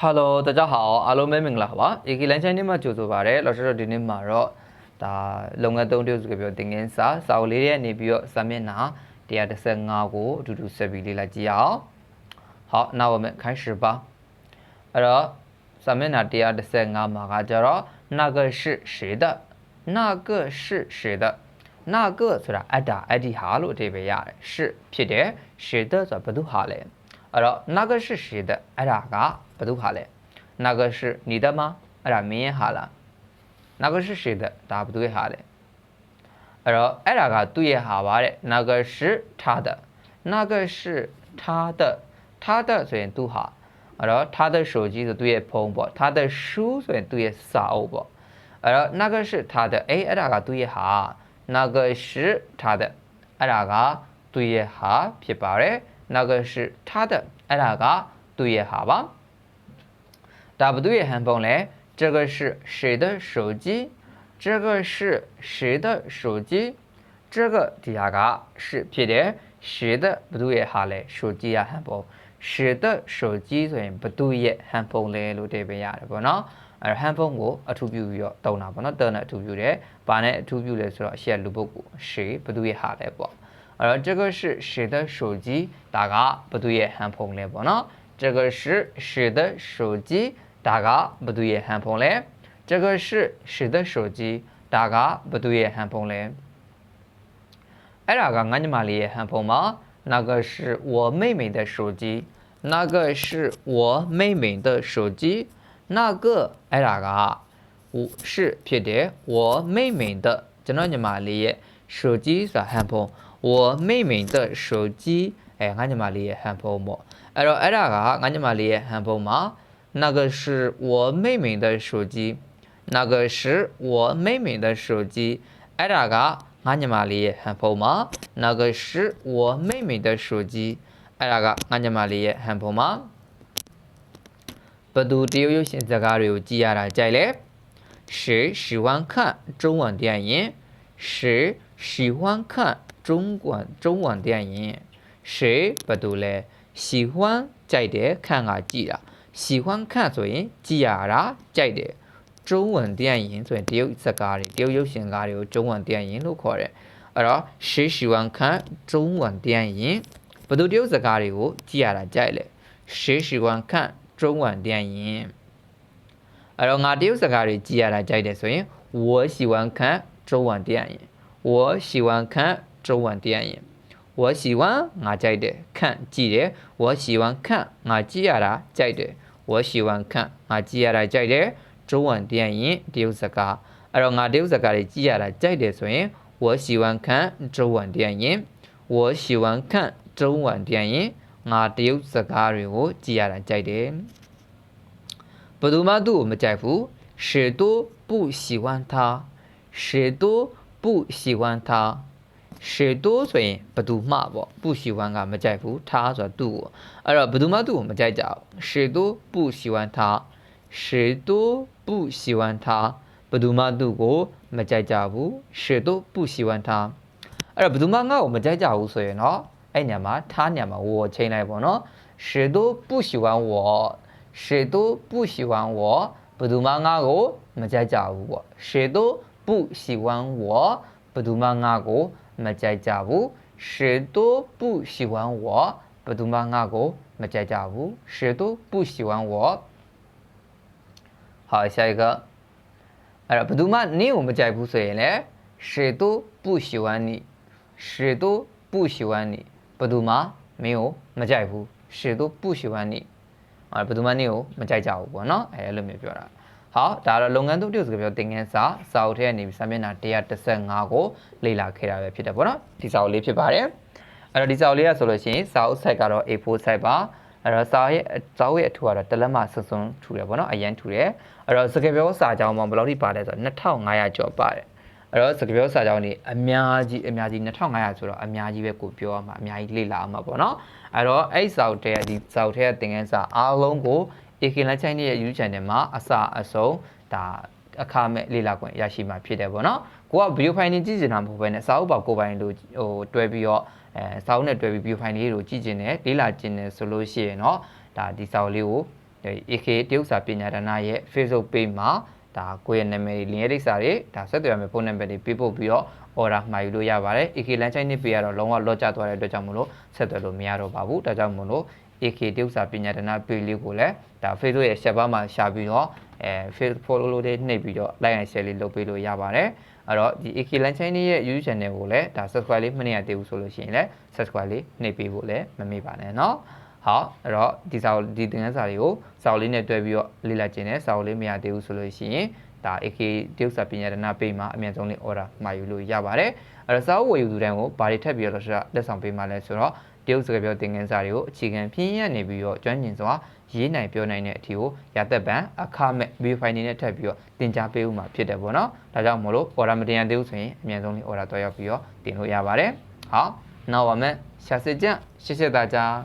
Hello 大家好အားလုံးပဲမင်္ဂလာပါ AK Line Channel မှာကြိုဆိုပါရစေလောရှိတော့ဒီနေ့မှာတော့ဒါလုပ်ငန်းသုံးတရုပ်စကားပြောသင်ခန်းစာစာအုပ်လေးရဲ့နေပြီးတော့စာမျက်နှာ135ကိုအတူတူဆက်ပြီးလေ့လာကြည့်အောင်好那我们开始吧အဲ့တော့စာမျက်နှာ135မှာကကြတော့那个是谁的那个是谁的那个ဆိုတာအတ္တအတ္တိဟာလို့အဓိပ္ပာယ်ရတယ်是ဖြစ်တယ်谁的ဆိုတာဘယ်သူဟာလဲ အဲ့တော့那个是谁的အဲ့ဒါကဘယ်သူဟာလဲ那个是你的吗အဲ့ဒါမင်းရဲ့ဟာလား那个是谁的ဒါဘယ်သူရဲ့ဟာလဲအဲ့တော့အဲ့ဒါကသူ့ရဲ့ဟာပါတဲ့那个是他的那个是他的他的ဆိုရင်သူ့ဟာအဲ့တော့他的手机ဆိုသူ့ရဲ့ဖုန်းပေါ့他的书ဆိုရင်သူ့ရဲ့စာအုပ်ပေါ့အဲ့တော့那个是他的အေးအဲ့ဒါကသူ့ရဲ့ဟာ那个是他的အဲ့ဒါကသူ့ရဲ့ဟာဖြစ်ပါတယ် 那个是他的အဲ့ဒါကသူ့ရဲ့ဟာပါဒါဘသူရဲ့ဟန်ဖုန်းလဲ这个是谁的手机这个是谁的手机这个ဒီဟာက是ဖြစ်တယ်谁的ဘသူရဲ့ဟာလဲ手机ရဟန်ဖုန်း谁的手机ဆိုရင်ဘသူရဲ့ဟန်ဖုန်းလဲလို့တည်ပေးရတယ်ပေါ့နော်အဲဟန်ဖုန်းကိုအထူးပြုပြီးတော့တုံးတာပေါ့နော်တုံးနဲ့အထူးပြုတယ်။ဘာနဲ့အထူးပြုလဲဆိုတော့ရှေ့လူပုဂ္ဂိုလ်ရှေဘသူရဲ့ဟာလဲပေါ့။ အဲ့တော့这个是谁的手机ဒါကဘသူရဲ့ဟန်ဖုန်းလဲပေါ့နော်။这个是谁的手机ဒါကဘသူရဲ့ဟန်ဖုန်းလဲ။这个是谁的手机ဒါကဘသူရဲ့ဟန်ဖုန်းလဲ။အဲ့ဒါကငါညီမလေးရဲ့ဟန်ဖုန်းမှာ那个是我妹妹的手机那个是我妹妹的手机那个အဲ့ဒါက我是ဖြစ်တယ်我妹妹的ကျွန်တော်ညီမလေးရဲ့手机ဆိုတာဟန်ဖုန်း 我妹妹的手机အဲငါညီမလေးရဲ့ဟန်ဖုန်းပေါ့အဲ့တော့အဲ့ဒါကငါညီမလေးရဲ့ဟန်ဖုန်းမှာ那个是我妹妹的手机那个是我妹妹的手机အဲ့ဒါကငါညီမလေးရဲ့ဟန်ဖုန်းမှာ那个是我妹妹的手机အဲ့ဒါကငါညီမလေးရဲ့ဟန်ဖုန်းမှာဘသူတရုတ်ရုပ်ရှင်ဇာတ်ကားတွေကိုကြည့်ရတာကြိုက်လဲ谁喜欢看中文电影谁喜欢看 中文中文电影谁ဘသူလဲ喜欢ကြိုက်တယ်看ကကြည့်တာ喜欢看ဆိုရင်ကြည့်ရတာကြိုက်တယ်中文电影ဆိုရင်တရုတ်ဇာတ်ကားတွေတရုတ်ရုပ်ရှင်ကားတွေကို中文电影လို့ခေါ်တယ်အဲ့တော့谁喜欢看中文电影ဘသူတရုတ်ဇာတ်ကားတွေကိုကြည့်ရတာကြိုက်လဲ谁喜欢看中文电影အဲ့တော့ငါတရုတ်စကားတွေကြည့်ရတာကြိုက်တယ်ဆိုရင်我喜欢看中文电影我喜欢看 中文电影我喜欢ငါကြိုက်တယ်看ကြည့်တယ်我喜欢看ငါကြည့်ရတာကြိုက်တယ်我喜欢看ငါကြည့်ရတာကြိုက်တယ်中文电影တရုတ်စကားအဲ့တော့ငါတရုတ်စကားတွေကြည့်ရတာကြိုက်တယ်ဆိုရင်我喜欢看中文电影我喜欢看中文电影ငါတရုတ်စကားတွေကိုကြည့်ရတာကြိုက်တယ်ဘယ်သူမှသူ့ကိုမကြိုက်ဘူး谁都不喜欢他谁都不喜欢他 ရှေတိုးဆိုရင်ဘသူမှပေါ့ပုရှိဝမ်ကမကြိုက်ဘူးထားဆိုတာသူ့ကိုအဲ့တော့ဘသူမှသူ့ကိုမကြိုက်ကြဘူးရှေတိုးပုရှိဝမ်ထားရှေတိုးပုရှိဝမ်ထားဘသူမှသူ့ကိုမကြိုက်ကြဘူးရှေတိုးပုရှိဝမ်ထားအဲ့တော့ဘသူမှငါ့ကိုမကြိုက်ကြဘူးဆိုရင်တော့အဲ့ညမှာထားညမှာဝေါ်ချိန်လိုက်ပေါ့နော်ရှေတိုးပုရှိဝမ်ဝေါ်ရှေတိုးပုရှိဝမ်ဝေါ်ဘသူမှငါ့ကိုမကြိုက်ကြဘူးပေါ့ရှေတိုးပုရှိဝမ်ဝေါ်ဘသူမှငါ့ကို မကြိုက်ကြဘူး谁都不喜欢我ဘယ်သူမှငါ့ကိုမကြိုက်ကြဘူး谁都不喜欢我好下一个အဲ့တော့ဘယ်သူမှနင့်ကိုမကြိုက်ဘူးဆိုရင်လည်း谁都不喜欢你谁都不喜欢你ဘယ်သူမှမင်းကိုမကြိုက်ဘူး谁都不喜欢你အဲ့ဘယ်သူမှနင့်ကိုမကြိုက်ကြဘူးပေါ့နော်အဲအဲ့လိုမျိုးပြောတာ ဟောဒါတော့လုပ်ငန်းသုံးတရုပ်စကားပြောသင်ခန်းစာစာအုပ်ထဲကနေပြီးစာမျက်နှာ135ကိုလေ့လာခဲ့တာပဲဖြစ်တယ်ပေါ့နော်ဒီစာအုပ်လေးဖြစ်ပါတယ်အဲ့တော့ဒီစာအုပ်လေးကဆိုလို့ရှိရင်စာအုပ် site ကတော့ A4 site ပါအဲ့တော့စာရဲ့စာအုပ်ရဲ့အထူကတော့တလက်မဆွဆွထူတယ်ပေါ့နော်အရန်ထူတယ်အဲ့တော့စကားပြောစာကြောင်းမှာဘယ်လောက်ထိပါလဲဆိုတော့2500ကျော်ပါတယ်အဲ့တော့စကားပြောစာကြောင်းနေအများကြီးအများကြီး2500ဆိုတော့အများကြီးပဲကိုပြောရမှာအများကြီးလေ့လာအောင်ပါပေါ့နော်အဲ့တော့အဲ့စာအုပ်ထဲကဒီစာအုပ်ထဲကသင်ခန်းစာအားလုံးကို AK Line Channel ရဲ့ YouTube Channel မှာအစအဆုံးဒါအခမဲ့လေ့လာခွင့်ရရှိမှာဖြစ်တယ်ပေါ့နော်ကိုက video file နေကြည့်နေတာမဟုတ်ဘဲနဲ့စာအုပ်ပါကိုပိုင်လို့ဟိုတွဲပြီးတော့အဲစာအုပ်နဲ့တွဲပြီး video file လေးကိုကြည့်ကျင်တယ်လေ့လာကျင်တယ်ဆိုလို့ရှိရင်တော့ဒါဒီစာအုပ်လေးကိုဒီ AK တရုတ်စာပညာဒါနရဲ့ Facebook page မှာဒါကိုယ့်ရဲ့နာမည်တွေလင်းရဲဒိတ်စာတွေဒါဆက်သွယ်ရမယ့်ဖုန်းနံပါတ်တွေပေးပို့ပြီးတော့ order မှာယူလို့ရပါတယ် AK လမ်းချိုင်းနှစ်ပေးကတော့လုံးဝလော့ကျသွားတဲ့အတွက်ကြောင့်မလို့ဆက်သွယ်လို့မရတော့ပါဘူးဒါကြောင့်မလို့ AK တရုတ်စာပညာဒါန page လေးကိုလည်းဒါ Facebook ရဲ့ share bar မှာရှာပြီးတော့အဲ Facebook follow လေးနှိပ်ပြီးတော့ like and share လေးလုပ်ပေးလို့ရပါတယ်အဲ့တော့ဒီ AK လမ်းချိုင်းရဲ့ YouTube channel ကိုလည်းဒါ subscribe လေးမနေရသေးဘူးဆိုလို့ရှိရင်လည်း subscribe လေးနှိပ်ပေးဖို့လည်းမမေ့ပါနဲ့เนาะဟုတ်အဲ့တော့ဒီစာအုပ်ဒီသင်ခန်းစာတွေကိုစာအုပ်လေးနဲ့တွဲပြီးတော့လေ့လာခြင်းနဲ့စာအုပ်လေးမရသေးဘူးဆိုလို့ရှိရင် ဒါ AK တရုတ်စာပညာဒနာပေးမှာအမြန်ဆုံးလေး order မှာယူလို့ရပါတယ်အဲ့တော့စာအုပ်ဝယ်ယူသူတိုင်းကိုဘာတွေထပ်ပြီးတော့လက်ဆောင်ပေးမှာလဲဆိုတော့တရုတ်စကားပြောသင်ခန်းစာတွေကိုအခြေခံပြင်းရနေပြီးတော့ကျွမ်းကျင်စွာရေးနိုင်ပြောနိုင်တဲ့အထီကိုရသက်ပံအခမဲ့ verify နေနဲ့ထပ်ပြီးတော့တင် जा ပေးဦးမှာဖြစ်တယ်ပေါ့နော်ဒါကြောင့်မို့လို့ order မတင်ရသေးဘူးဆိုရင်အမြန်ဆုံးလေး order တွားရောက်ပြီးတော့တင်လို့ရပါတယ်好那我们下次见谢谢大家